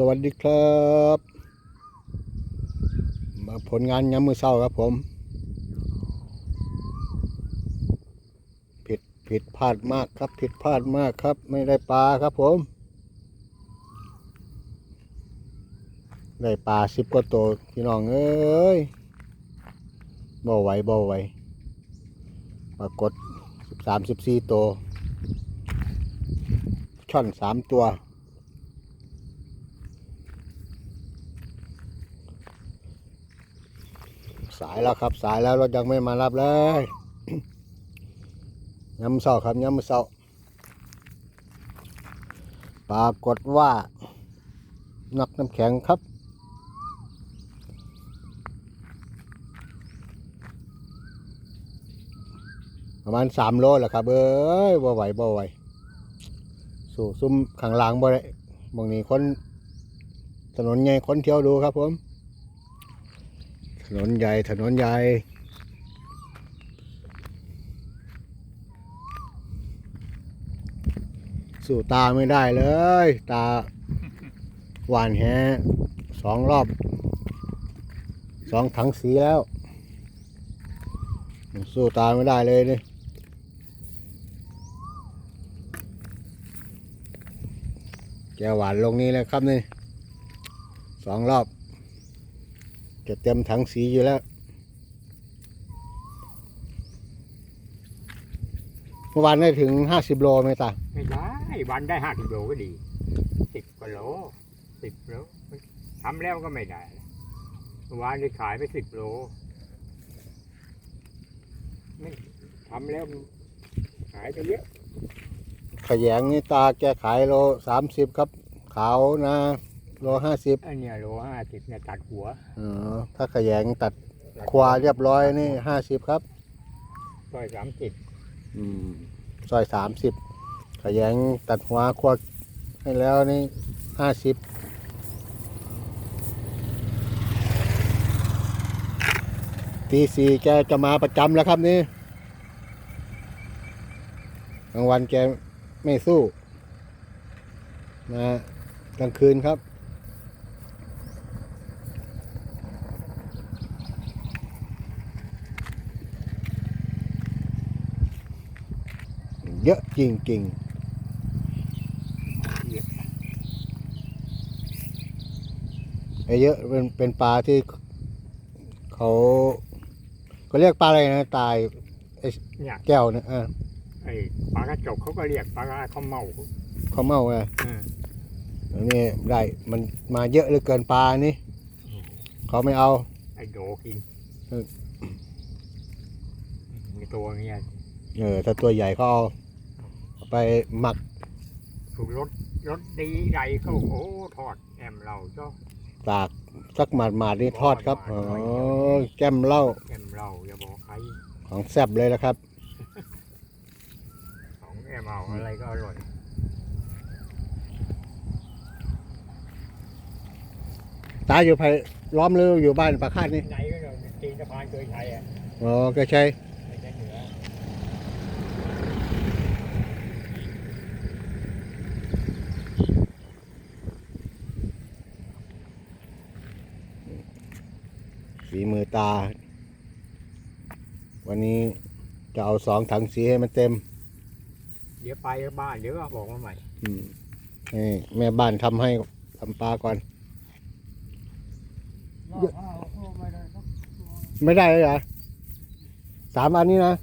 สวัสดีครับ มาผลงานย้ำมือเศร้าครับผมผิดผิดพลาดมากครับ ผิดพลาดมากครับ ไม่ได้ปลาครับผม ได้ปลาสิบกว่าตัวพี่น้องเอ้ยบ่ไหวบ่ไหวปรากฏสิบสามสิบสี่ตัวช่อนสามตัว สายแล้วครับ สายแล้วรถยังไม่มารับเลยย้ำเศร้าครับย้ำเศร้าปรากฏว่า นักน้ำแข็งครับ ประมาณสามโลแหละครับ เอ้ยบ่ไหวบ่ไหวสู่ซุ้มข้างล่างบ่ได้บางนี้คนถนนใหญ่คนเที่ยวดูครับผม ถนนใหญ่ ถนนใหญ่ สู่ตาไม่ได้เลย ตาหวานแฮสองรอบสองถังสีแล้ว สู้ตาไม่ได้เลยนี่แกหวานลงนี้เลยครับนี่สองรอบ จะเต็มถังสีอยู่แล้วเมื่อวานได้ถึงห้าสิบโลไหมตาไม่ได้วันได้ห้าสิบโลก็ดีสิบกว่าโลสิบโลทำแล้วก็ไม่ได้เมื่อวานได้ขายไปสิบโลไม่ทำแล้วขายไปเยอะขยงนี่ตาแกขายโลสามสิบครับ ขาวนะ โลห้าสิบอันเนี้ยโลห้าสิบเนี่ยตัดหัวอ๋อถ้าขยงตัดควาเรียบร้อยนี่ห้าสิบครับร้อยสามสิบอืมซอยสามสิบขยงตัดหัวควักให้แล้วนี่ห้าสิบตีสี่แกจะมาประจำแล้วครับนี่กลางวันแกไม่สู้ มากลางคืนครับ เยอะจริงๆไอ้เยอะเป็นเป็นปลาที่เขาเขาเรียกปลาอะไรนะตายเนี่ยแก้วเนี่ยอ่าไอ้ปลากระจกเขาก็เรียกปลากระข้าวเมาเขาเมาไงอืมอันนี้ได้มันมาเยอะเหลือเกินปลานี่เขาไม่เอา ไอ้โดกินเออมีตัวเงี้ยเออถ้าตัวใหญ่เขาเอาเอา ไปหมักถูกรถรถดีใหญ่เข้าโอ้ทอดแอมเราเจ้าตากสักหมาดมาดๆนี่ทอดครับอ๋อแก้มเหล้าแอมเราอย่าบอกใครของแซ่บเลยนะครับ ของแอมเอาอะไรก็อร่อยตาอยู่ภายล้อมหรืออยู่บ้านปลาคาดนี่ไหนก็เราตีนสะพานเคยใช้อะอ๋อก็ใช่ไม่ใช่เหนือ ฝีมือ ตา วันนี้จะเอาสองถังสีให้มันเต็ม เดี๋ยวไปบ้านเดี๋ยวก็บอกมาใหม่ อืมให้แม่บ้านทำให้ทำปลาก่อนไม่ได้เลยเหรอสามอันนี้นะ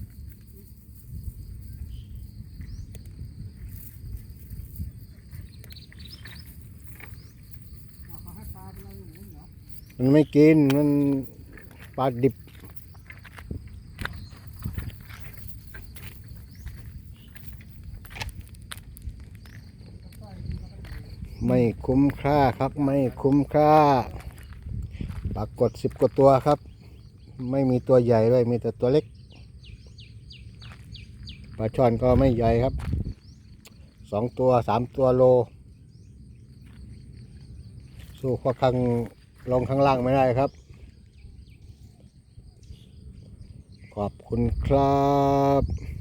มันไม่กินมัน ปลาดิบ ไม่คุ้มค่าครับ ไม่คุ้มค่าปรากฏสิบกว่าตัวครับ ไม่มีตัวใหญ่ด้วยมีแต่ตัวเล็กปลาช่อนก็ไม่ใหญ่ครับสองตัวสามตัวโล สู้ข้อข้างลงข้างล่างไม่ได้ครับ ขอบคุณครับ